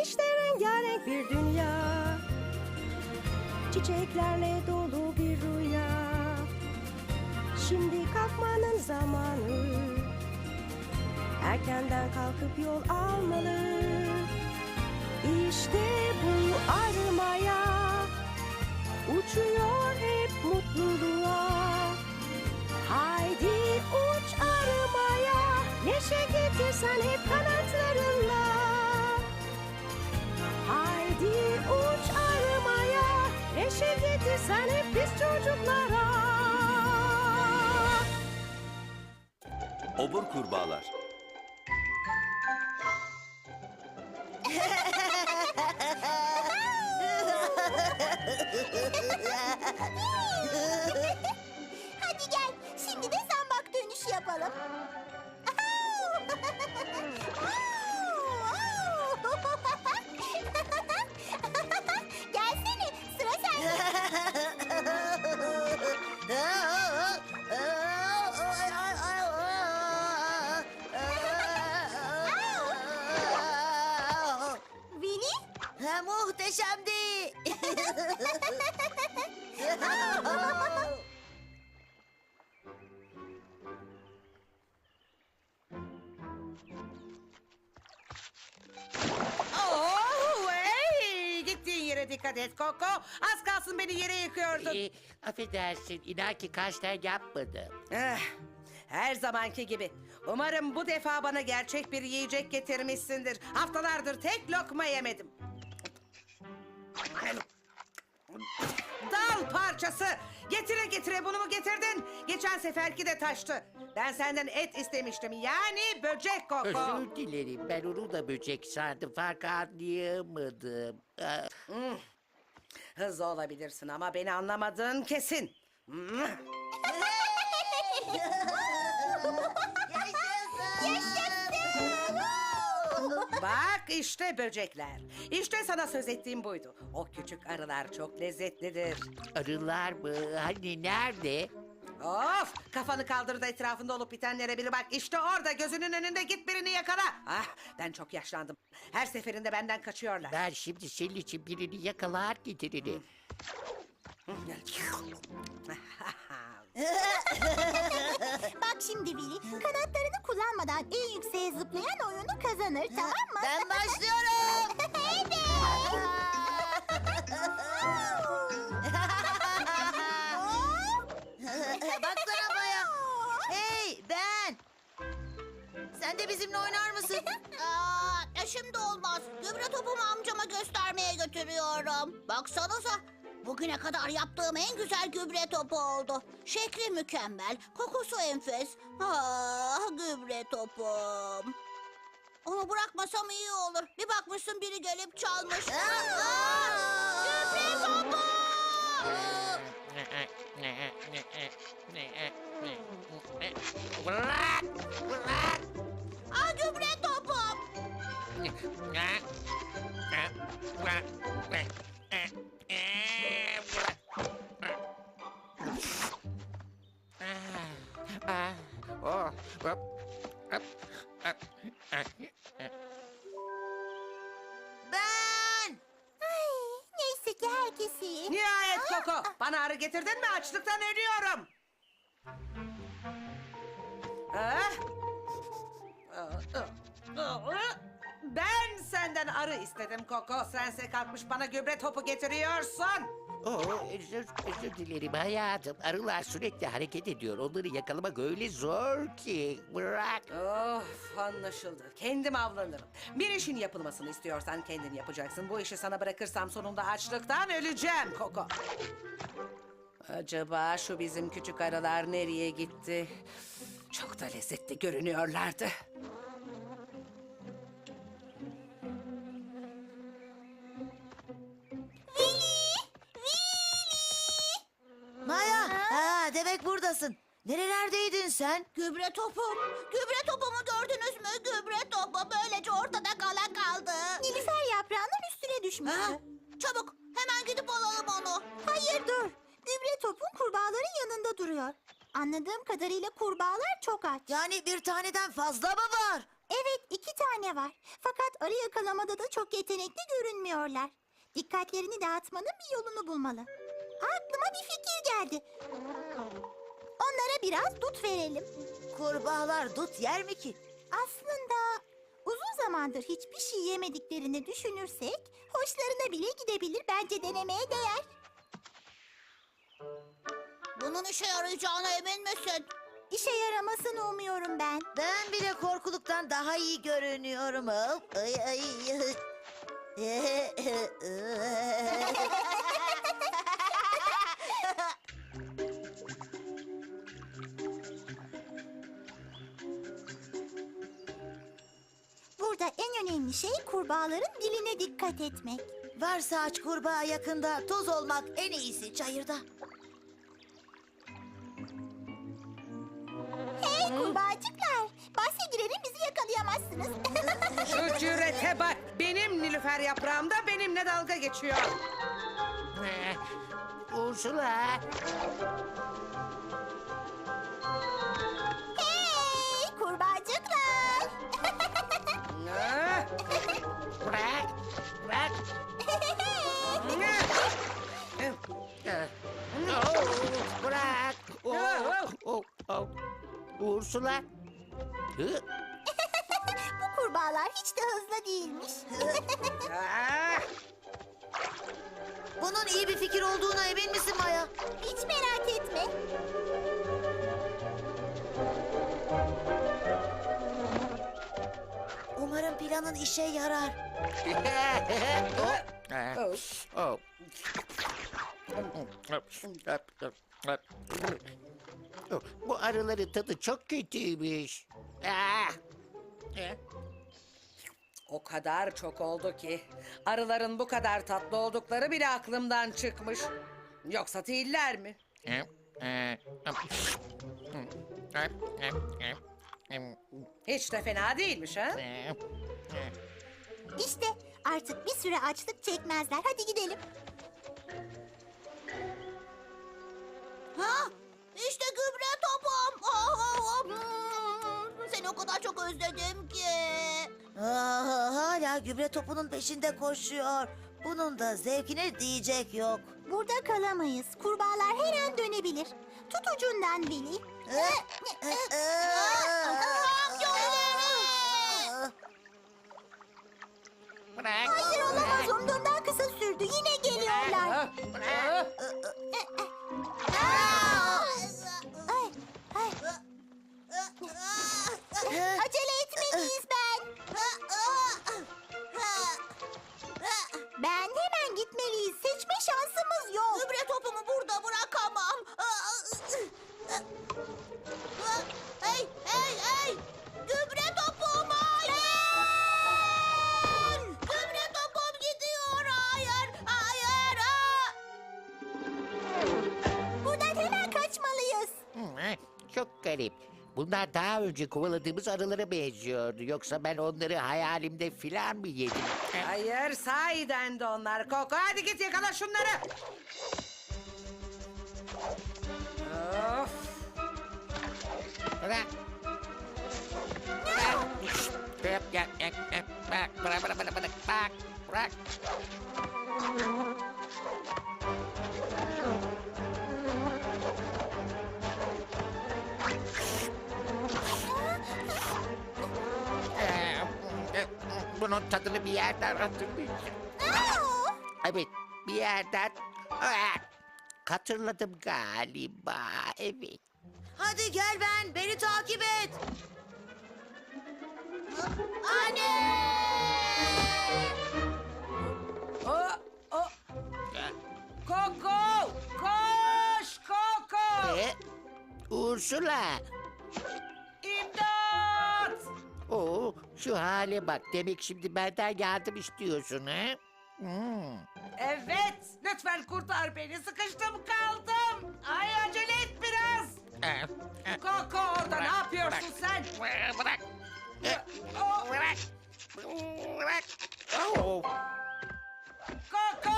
İşte rengarenk bir dünya. Çiçeklerle dolu bir rüya. Şimdi kalkmanın zamanı. Erkenden kalkıp yol almalı. İşte bu armaya Uçuyor hep mutluluğa. Haydi uç armaya Neşe getirsen hep Getirsen hep biz çocuklara Obur kurbağalar. Hadi gel. Şimdi de zambak dönüşü yapalım. Dikkat et Koko. Az kalsın beni yere yıkıyordun. Ee, affedersin, inan ki kaçtan yapmadım. Eh, her zamanki gibi. Umarım bu defa bana gerçek bir yiyecek getirmişsindir. Haftalardır tek lokma yemedim. Dal parçası. Getire getire bunu mu getirdin? Geçen seferki de taştı. Ben senden et istemiştim. Yani böcek Koko. Özür dilerim, ben onu da böcek sandım, farkı anlayamadım. Aa, Hızlı olabilirsin ama beni anlamadın kesin. Hmm. Bak işte böcekler. İşte sana söz ettiğim buydu. O küçük arılar çok lezzetlidir. arılar mı? Hani nerede? Of! Kafanı kaldırdı etrafında olup bitenlere bir bak. İşte orada gözünün önünde git birini yakala. Ah ben çok yaşlandım. Her seferinde benden kaçıyorlar. Ben şimdi senin için birini yakalar getiririm. Bak şimdi Vili, kanatlarını kullanmadan en yükseğe zıplayan oyunu kazanır, tamam mı? Ben başlıyorum. Sen de bizimle oynar mısın? Aa, şimdi olmaz. Gübre topumu amcama göstermeye götürüyorum. Baksanıza. Bugüne kadar yaptığım en güzel gübre topu oldu. Şekli mükemmel, kokusu enfes. Ah, gübre topum. Onu bırakmasam iyi olur. Bir bakmışsın biri gelip çalmış. Aa, gübre topu! Bırak! Bırak! Ben. Ay, neyse ki herkes iyi. Nihayet Koko. Bana arı getirdin mi? Açlıktan ölüyorum. Ah? Ah, ah, ah. Ben senden arı istedim Koko. Sense kalkmış bana gübre topu getiriyorsun. Oh, özür, özür dilerim hayatım. Arılar sürekli hareket ediyor. Onları yakalamak öyle zor ki. Bırak. Of anlaşıldı. Kendim avlanırım. Bir işin yapılmasını istiyorsan kendin yapacaksın. Bu işi sana bırakırsam sonunda açlıktan öleceğim Koko. Acaba şu bizim küçük arılar nereye gitti? Çok da lezzetli görünüyorlardı. Buradasın. Nerelerdeydin sen? Gübre topum. Gübre topumu gördünüz mü? Gübre topu böylece ortada kala kaldı. Nilüfer yaprağının üstüne düşmüş. Çabuk hemen gidip alalım onu. Hayır dur. Gübre topun kurbağaların yanında duruyor. Anladığım kadarıyla kurbağalar çok aç. Yani bir taneden fazla mı var? Evet İki tane var. Fakat arı yakalamada da çok yetenekli görünmüyorlar. Dikkatlerini dağıtmanın bir yolunu bulmalı. Aklıma bir fikir geldi. Onlara biraz dut verelim. Kurbağalar dut yer mi ki? Aslında uzun zamandır hiçbir şey yemediklerini düşünürsek hoşlarına bile gidebilir. Bence denemeye değer. Bunun işe yarayacağına emin misin? İşe yaramasını umuyorum ben. Ben bile korkuluktan daha iyi görünüyorum. Hop, Ay, ay. önemli şey kurbağaların diline dikkat etmek. Varsa aç kurbağa yakında, toz olmak en iyisi çayırda. Hey kurbağacıklar! Bahse girerim bizi yakalayamazsınız. Şu cürete bak. Benim Nilüfer yaprağımda benimle dalga geçiyor. Ursula. Bırak. Oh, oh, oh. Ursula. Bu kurbağalar hiç de hızlı değilmiş. Ah, Bunun iyi bir fikir olduğuna emin misin Maya? hiç merak etme. Umarım planın işe yarar. oh. Bu arıların tadı çok kötüymüş. Ah. Eh, O kadar çok oldu ki arıların bu kadar tatlı oldukları bile aklımdan çıkmış. Yoksa değiller mi? eh, eh, eh, eh, eh, eh, Hiç de fena değilmiş ha? eh, eh. İşte artık bir süre açlık çekmezler. Hadi gidelim. Ha? İşte gübre topum. Ah, ah, ah. Hmm, Seni o kadar çok özledim ki. Aa, hala gübre topunun peşinde koşuyor. Bunun da zevkine diyecek yok. Burada kalamayız. Kurbağalar her an dönebilir. Tut ucundan Billy. Bırak. Hayır olamaz. Umduğumdan kısa sürdü. Yine geliyorlar. Ah, ah. Acele etmeliyiz ben. Ben hemen gitmeliyiz. Seçme şansımız yok. Gübre topumu burada bırakamam. Hey, hey, hey! Gübre topum hayır! Gübre topum gidiyor hayır, hayır! aa! Buradan hemen kaçmalıyız. Çok garip. Bunlar daha önce kovaladığımız arılara benziyordu. Yoksa ben onları hayalimde filan mı yedim? Hayır sahiden de onlar Koko. Hadi git yakala şunları. Of. Bırak. Bırak. Bırak, bırak, bırak, bırak, bırak, bırak, bırak, bırak, tadını bir yerden hatırlayacağım. Aa! Evet, bir yerden hatırladım galiba. Evet. Hadi gel ben, beni takip et. O, o. Koko! Koş Koko! E, Ursula. İmdat! Şu hale bak. Demek şimdi benden yardım istiyorsun ha? Hmm. Evet, lütfen kurtar beni. Sıkıştım kaldım. Ay acele et biraz. Eh, eh, Koko orada ne yapıyorsun sen? Bırak. Bırak. Eh, O, Bırak. Bırak. Oh. Koko!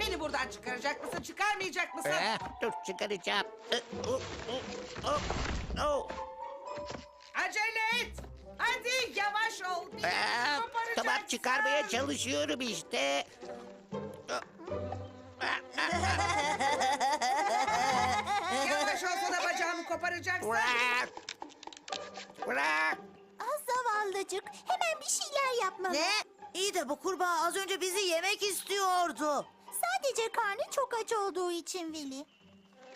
Beni buradan çıkaracak mısın, çıkarmayacak mısın? Eh, dur çıkaracağım. Eh, oh, oh, oh, oh. Acele et! Hadi yavaş ol. Bir Aa, koparacaksın. tamam çıkarmaya çalışıyorum işte. Yavaş olsana bacağımı koparacaksın. Bırak. Bırak. Ah zavallıcık. Hemen bir şeyler yapmalı. Ne? İyi de bu kurbağa az önce bizi yemek istiyordu. Sadece karnı çok aç olduğu için Veli.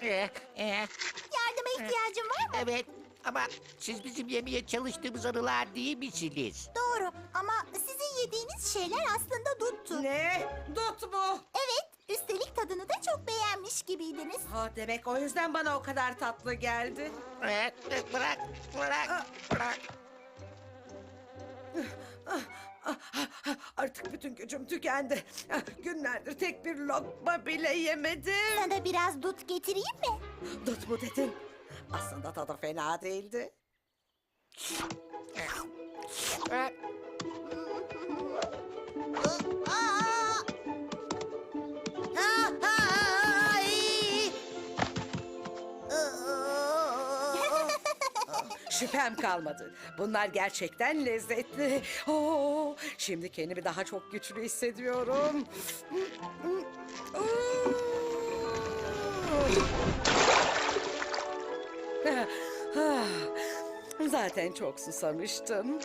Eh, eh, Yardıma ihtiyacın var mı? Evet ama siz bizim yemeye çalıştığımız arılar değil misiniz? Doğru ama sizin yediğiniz şeyler aslında duttu. Ne? Dut mu? Evet, üstelik tadını da çok beğenmiş gibiydiniz. Ha demek o yüzden bana o kadar tatlı geldi. Eh, Bırak, bırak, bırak. Artık bütün gücüm tükendi. Günlerdir tek bir lokma bile yemedim. Sana biraz dut getireyim mi? Dut mu dedin? Aslında tadı fena değildi. Şüphem kalmadı. Bunlar gerçekten lezzetli. Oo, şimdi kendimi daha çok güçlü hissediyorum. Zaten çok susamıştım.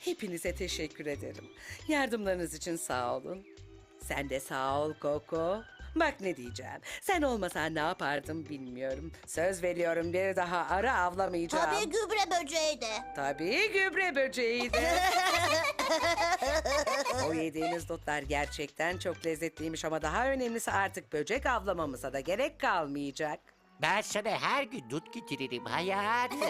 Hepinize teşekkür ederim. Yardımlarınız için sağ olun. Sen de sağ ol Koko. Bak ne diyeceğim. Sen olmasan ne yapardım bilmiyorum. Söz veriyorum bir daha arı avlamayacağım. tabii gübre böceği de. Tabii gübre böceğiydi. o yediğiniz dutlar gerçekten çok lezzetliymiş ama daha önemlisi artık böcek avlamamıza da gerek kalmayacak. Ben sana her gün dut getiririm hayatım.